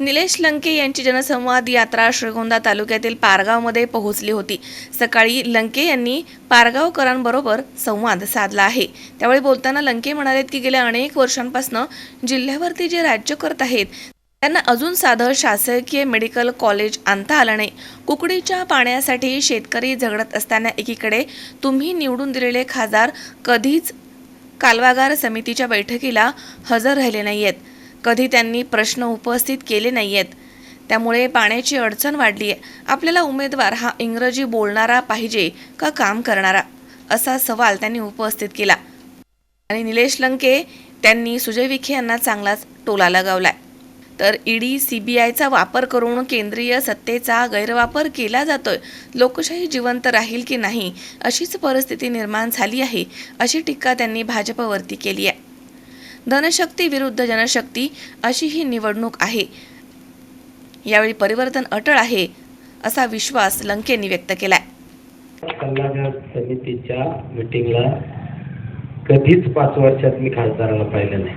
निलेश लंके यांची जनसंवाद यात्रा श्रीगोंदा तालुक्यातील पारगावमध्ये पोहोचली होती. सकाळी लंके यांनी पारगावकरांबरोबर संवाद साधला आहे. त्यावेळी बोलताना लंके म्हणालेत की गेल्या अनेक वर्षांपासून जिल्ह्यावरती जे राज्य करत आहेत त्यांना अजून साधं शासकीय मेडिकल कॉलेज आणता आलं नाही. कुकडीच्या पाण्यासाठी शेतकरी झगडत असताना एकीकडे तुम्ही निवडून दिलेले खासदार कधीच कालवागार समितीच्या बैठकीला हजर राहिले नाही आहेत कधी त्यांनी प्रश्न उपस्थित केले नाही आहेत त्यामुळे पाण्याची अडचण वाढली आहे आपल्याला उमेदवार हा इंग्रजी बोलणारा पाहिजे का काम करणारा? असा सवाल त्यांनी उपस्थित केला. आणि निलेश लंके त्यांनी सुजय विखे यांना चांगलाच टोला लगावलाय. तर ईडी आयचा वापर करून केंद्रीय सत्तेचा गैरवापर केला जातोय. लोकशाही जिवंत राहील की नाही अशीच परिस्थिती निर्माण झाली आहे अशी टीका त्यांनी भाजपवरती केली आहे धनशक्ती विरुद्ध जनशक्ती अशी ही निवडणूक आहे. यावेळी परिवर्तन अटळ आहे असा विश्वास लंकेंनी व्यक्त केलाय. सल्लागार समितीच्या मिटिंगला कधीच पाच वर्षात मी खासदाराला पाहिलं नाही.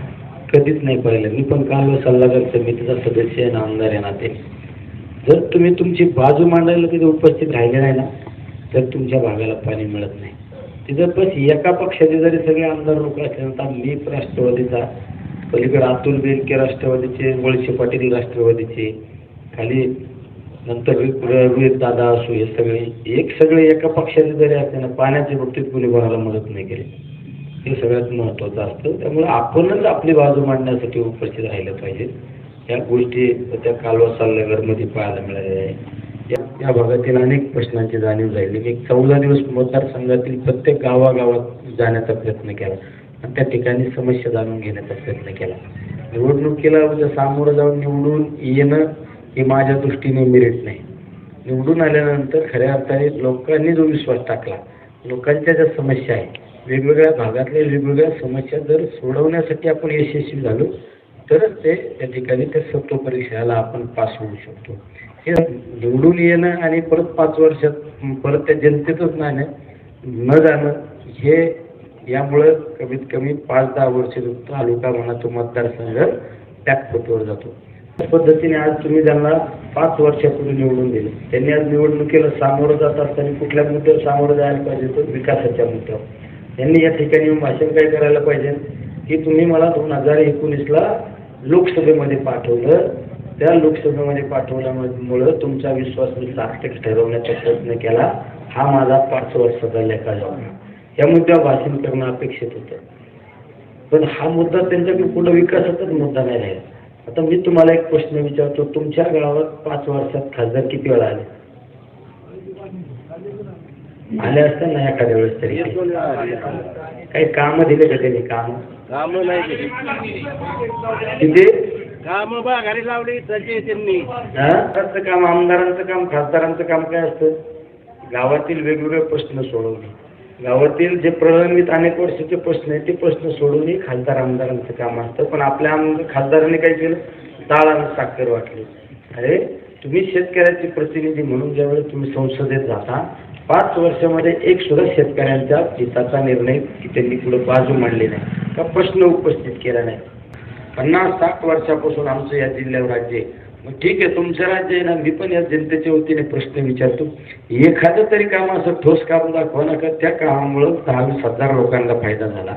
कधीच नाही पाहिलं. मी पण काल सल्लागार समितीचा सदस्य आहे आमदार आहे नाते जर तुम्ही तुमची बाजू मांडायला तिथे उपस्थित राहिले नाही ना तर तुमच्या भागाला पाणी मिळत नाही. तिथं बस एका पक्षाचे जरी सगळे आमदार लोक असले आता तर राष्ट्रवादीचा. पलीकडे अतुल बेनके राष्ट्रवादीचे वळसे पाटील राष्ट्रवादीचे. खाली नंतर रोहित दादा असो हे सगळे एक सगळे एका पक्षाचे जरी असले ना पाण्याच्या बाबतीत कुणी कोणाला मदत नाही केली. हे सगळ्यात महत्त्वाचं असतं. त्यामुळे आपणच आपली बाजू मांडण्यासाठी उपस्थित राहिलं पाहिजे. या गोष्टी त्या कालवा सल्लागारमध्ये पाहायला मिळाल्या आहे या या भागातील अनेक प्रश्नांची जाणीव झाली. मी चौदा दिवस मतदारसंघातील प्रत्येक गावागावात जाण्याचा प्रयत्न केला. आणि त्या ठिकाणी समस्या जाणून घेण्याचा प्रयत्न केला. निवडणुकीला सामोरं जाऊन निवडून येणं हे माझ्या दृष्टीने मेरिट नाही. निवडून आल्यानंतर खऱ्या अर्थाने लोकांनी जो विश्वास टाकला. लोकांच्या ज्या समस्या आहेत वेगवेगळ्या भागातल्या वेगवेगळ्या समस्या जर सोडवण्यासाठी आपण यशस्वी झालो तरच ते त्या ठिकाणी त्या सत्व परीक्षेला आपण पास होऊ शकतो. हे निवडून येणं आणि परत पाच वर्षात परत त्या जनतेतच नाही न जाणं हे यामुळं कमीत कमी पाच दहा वर्ष तालुका म्हणा तो मतदारसंघ पॅकपतीवर जातो. त्या पद्धतीने आज तुम्ही त्यांना पाच वर्षापूर्वी निवडून दिले त्यांनी आज निवडणुकीला सामोरं जात असताना कुठल्या मुद्द्यावर सामोरं जायला पाहिजे तर विकासाच्या मुद्द्यावर. त्यांनी या ठिकाणी भाषण काय करायला पाहिजे? की तुम्ही मला दोन हजार एकोणीसला लोकसभेमध्ये पाठवलं त्या लोकसभेमध्ये पाठवल्यामुळं तुमचा विश्वास मी टक्के ठरवण्याचा प्रयत्न केला. हा माझा पाच वर्षाचा लेखा जाऊन या मुद्द्यावर भाषण करणं अपेक्षित होतं. पण हा मुद्दा त्यांच्याकडे कुठं विकासाचाच मुद्दा नाही राहिला. आता मी तुम्हाला एक प्रश्न विचारतो तुमच्या गावात पाच वर्षात खासदार किती वेळा आले? आले असतात ना एखाद्या वेळेस तरी? काही कामं दिले का त्यांनी? काम? काम नाही तिथे काम घरी लावली तसे त्यांनी. त्यांचं काम आमदारांचं काम खासदारांचं काम काय असतं? गावातील वेगवेगळे प्रश्न सोडवणे. गावातील जे प्रलंबित अनेक वर्षाचे प्रश्न आहेत ते प्रश्न सोडून खासदार आमदारांचं काम असतं. पण आपल्या आम खासदारांनी काय केलं? डाळ आणि साखर वाटली. अरे तुम्ही शेतकऱ्याचे प्रतिनिधी म्हणून ज्यावेळेस तुम्ही संसदेत जाता पाच वर्षामध्ये एक सुद्धा शेतकऱ्यांच्या हिताचा निर्णय की त्यांनी पुढे बाजू मांडली नाही. का प्रश्न उपस्थित केला नाही? पन्नास साठ वर्षापासून आमचं या जिल्ह्यावर राज्य आहे. मग ठीक आहे तुमचं राज्य आहे ना मी पण या जनतेच्या वतीने प्रश्न विचारतो. एखादं तरी काम असं ठोस काम दाखवा ना का त्या कामामुळं दहावीस हजार लोकांना फायदा झाला.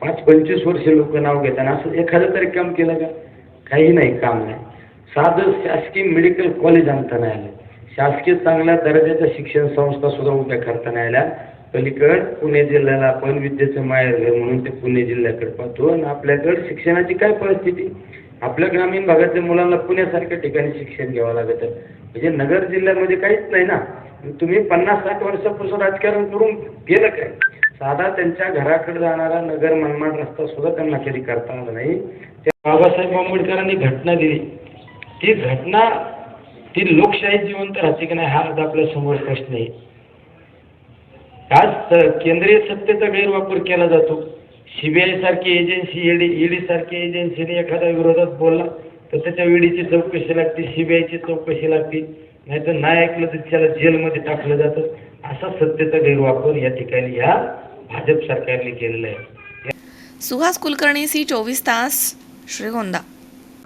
पाच पंचवीस वर्ष लोक नाव घेताना असं एखादं तरी काम केलं का? काही नाही काम नाही. साधं शासकीय मेडिकल कॉलेज आणता नाही आलं. शासकीय चांगल्या दर्जाच्या शिक्षण संस्था सुद्धा उभ्या करता नाही आल्या. पलीकड पुणे जिल्ह्याला आपण विद्येचं माहेरघर म्हणून ते पुणे जिल्ह्याकडे पाहतो. आणि आपल्याकडं शिक्षणाची काय परिस्थिती? आपल्या ग्रामीण भागातल्या मुलांना पुण्यासारख्या ठिकाणी शिक्षण घ्यावं लागतं. म्हणजे नगर जिल्ह्यामध्ये काहीच नाही ना. तुम्ही पन्नास साठ वर्षापासून राजकारण करून गेलं काय? साधा त्यांच्या घराकडे जाणारा नगर मनमाड रस्ता सुद्धा त्यांना कधी करता आला नाही. त्या बाबासाहेब आंबेडकरांनी घटना दिली. ती घटना ती लोकशाही जिवंत राहते की नाही हा आज आपल्यासमोर प्रश्न आहे. आज तर केंद्रीय सत्तेचा गैरवापर केला जातो. सीबीआय सारखी एजन्सी ईडी ईडी सारखी एजन्सीने एखाद्या विरोधात बोलला तर त्याच्या ईडीची चौकशी लागते सीबीआयची चौकशी लागते. नाहीतर नाही ऐकलं तर त्याला जेलमध्ये टाकलं जातं. असा सत्तेचा गैरवापर या ठिकाणी ह्या भाजप सरकारने केलेला आहे. सुहास कुलकर्णी सी चोवीस तास Shrigonda.